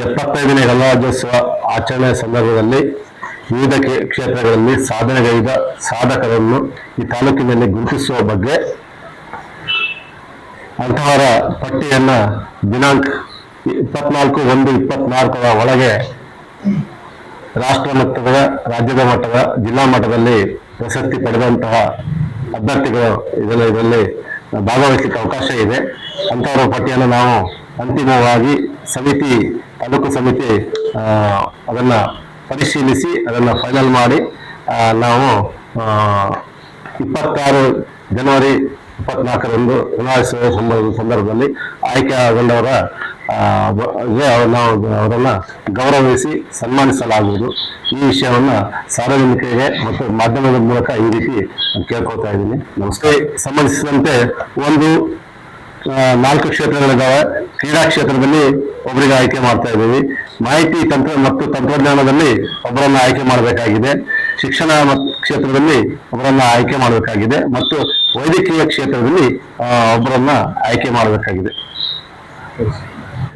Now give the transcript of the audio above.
ಎಪ್ಪತ್ತೈದನೇ ಗಣರಾಜ್ಯೋತ್ಸವ ಆಚರಣೆಯ ಸಂದರ್ಭದಲ್ಲಿ ವಿವಿಧ ಕ್ಷೇತ್ರಗಳಲ್ಲಿ ಸಾಧನೆಗೈದ ಸಾಧಕರನ್ನು ಈ ತಾಲೂಕಿನಲ್ಲಿ ಗುರುತಿಸುವ ಬಗ್ಗೆ ಅಂತಹವರ ಪಟ್ಟಿಯನ್ನ ದಿನಾಂಕ ಇಪ್ಪತ್ನಾಲ್ಕು ಒಂದು ಇಪ್ಪತ್ನಾಲ್ಕರ ಒಳಗೆ ರಾಷ್ಟ್ರ ಮಟ್ಟದ, ರಾಜ್ಯದ ಮಟ್ಟದ, ಜಿಲ್ಲಾ ಮಟ್ಟದಲ್ಲಿ ಪ್ರಶಸ್ತಿ ಪಡೆದಂತಹ ಅಭ್ಯರ್ಥಿಗಳು ಇದರಲ್ಲಿ ಭಾಗವಹಿಸಲಿಕ್ಕೆ ಅವಕಾಶ ಇದೆ. ಅಂತಹವರ ಪಟ್ಟಿಯನ್ನು ನಾವು ಅಂತಿಮವಾಗಿ ಸಮಿತಿ, ತಾಲೂಕು ಸಮಿತಿ ಅದನ್ನು ಪರಿಶೀಲಿಸಿ ಅದನ್ನ ಫೈನಲ್ ಮಾಡಿ ನಾವು ಇಪ್ಪತ್ತಾರು ಜನವರಿ ಇಪ್ಪತ್ನಾಲ್ಕರಂದು ಚುನಾಯಿಸುವ ಸಂದರ್ಭ ಸಂದರ್ಭದಲ್ಲಿ ಆಯ್ಕೆಗೊಂಡವರ ನಾವು ಅವರನ್ನ ಗೌರವಿಸಿ ಸನ್ಮಾನಿಸಲಾಗುವುದು. ಈ ವಿಷಯವನ್ನ ಸಾರ್ವಜನಿಕರಿಗೆ ಮತ್ತು ಮಾಧ್ಯಮದ ಮೂಲಕ ಈ ರೀತಿ ಕೇಳ್ಕೊತಾ ಇದ್ದೀನಿ. ನಮಸ್ತೆ. ಸಂಬಂಧಿಸಿದಂತೆ ಒಂದು ನಾಲ್ಕು ಕ್ಷೇತ್ರಗಳಿದ್ದಾವೆ. ಕ್ರೀಡಾ ಕ್ಷೇತ್ರದಲ್ಲಿ ಒಬ್ಬರಿಗೆ ಆಯ್ಕೆ ಮಾಡ್ತಾ ಇದ್ದೀವಿ. ಮಾಹಿತಿ ತಂತ್ರ ಮತ್ತು ತಂತ್ರಜ್ಞಾನದಲ್ಲಿ ಒಬ್ಬರನ್ನು ಆಯ್ಕೆ ಮಾಡಬೇಕಾಗಿದೆ. ಶಿಕ್ಷಣ ಕ್ಷೇತ್ರದಲ್ಲಿ ಒಬ್ಬರನ್ನ ಆಯ್ಕೆ ಮಾಡಬೇಕಾಗಿದೆ. ಮತ್ತು ವೈದ್ಯಕೀಯ ಕ್ಷೇತ್ರದಲ್ಲಿ ಒಬ್ಬರನ್ನ ಆಯ್ಕೆ ಮಾಡಬೇಕಾಗಿದೆ.